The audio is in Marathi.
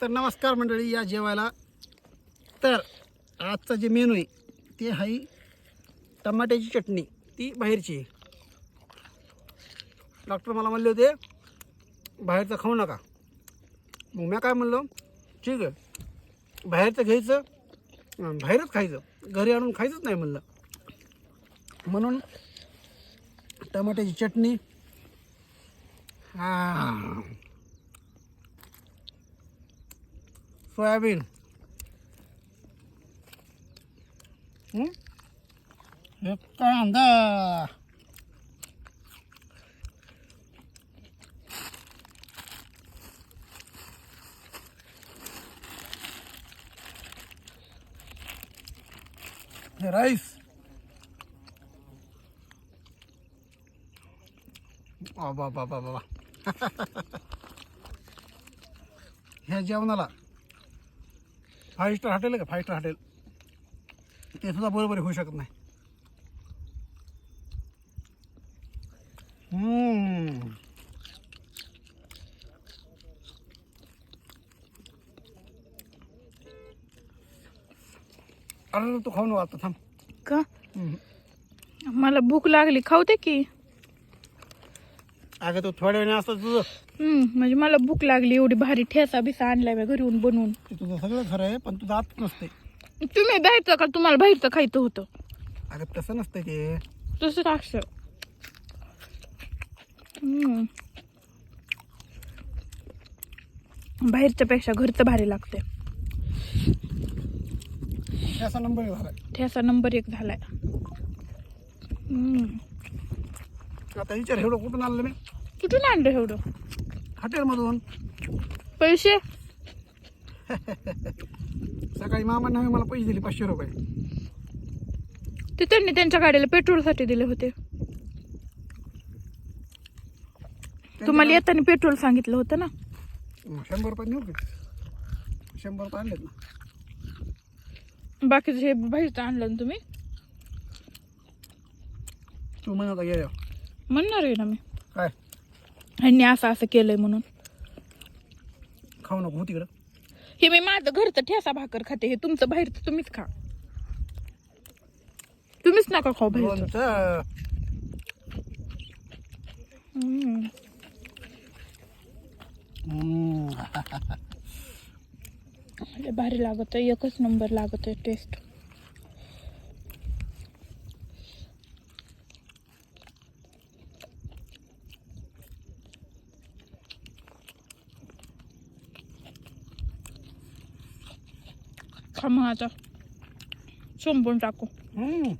तर नमस्कार मंडळी या जेवायला. तर आजचा जे मेनू आहे ते आहे टमाट्याची चटणी. ती बाहेरची आहे. डॉक्टर मला म्हणले होते बाहेरचं खाऊ नका. मग मी काय म्हणलो ठीक आहे. बाहेरचं घ्यायचं बाहेरच खायचं. घरी आणून खायचंच नाही म्हणलं. म्हणून टमाट्याची चटणी हा സോയാബീൻ. എന്താ? റൈസ് ആ ബാ ബാ ബാ ബാ ഹേ ജാവുന്നല്ല फाईव्ह स्टार हॉटेल आहे का? Five star hotel. ते सुद्धा बरोबर होऊ शकत नाही. अरे तू खाऊन आता थांब. का. मला भूक लागली. खाऊ दे की. अगं तू थोड्या वेळाने असतं तुझं हम्म, म्हणजे मला भूक लागली एवढी भारी ठेसा बिसा आणलाय मी घरी येऊन बनवून. ते तुझं सगळं खरं आहे पण तुझं आत नसते तुम्ही बाहेरचं का? तुम्हाला बाहेरचं खायचं होतं. अगं तसं नसतंय ते तसं टाकस बाहेरच्या पेक्षा घरचं भारी लागते असा नंबर झाला ठेसा नंबर एक झालाय. हम्म. आता विचार एवढं कुठून आणलं मी? कुठून आणलं एवढं? हॉटेलमधून. पैसे? सकाळी मामांना मला पैसे दिले पाचशे रुपये. ते त्यांनी त्यांच्या गाडीला पेट्रोलसाठी दिले होते. तुम्हाला येताना पेट्रोल सांगितलं होतं ना? शंभर रुपये नेऊ की? शंभर रुपये आणलेत ना. बाकीचं हे बाहेरचं आणलं ना तुम्ही? तू म्हणत होता गेल्या म्हणणार आहे ना मी. काय? ह्यांनी असं असं केलंय म्हणून. खाऊ नको हो तिकडं. हे मी माझं घरचं ठेसा भाकर खाते हे तुमचं बाहेरचं तुम्हीच खा. तुम्हीच नका खाऊ बाहेरचं. लोणचं हम्म. हम्म. लय भारी लागत एकच नंबर लागत टेस्ट खा मग आता संपून टाकू हम्म.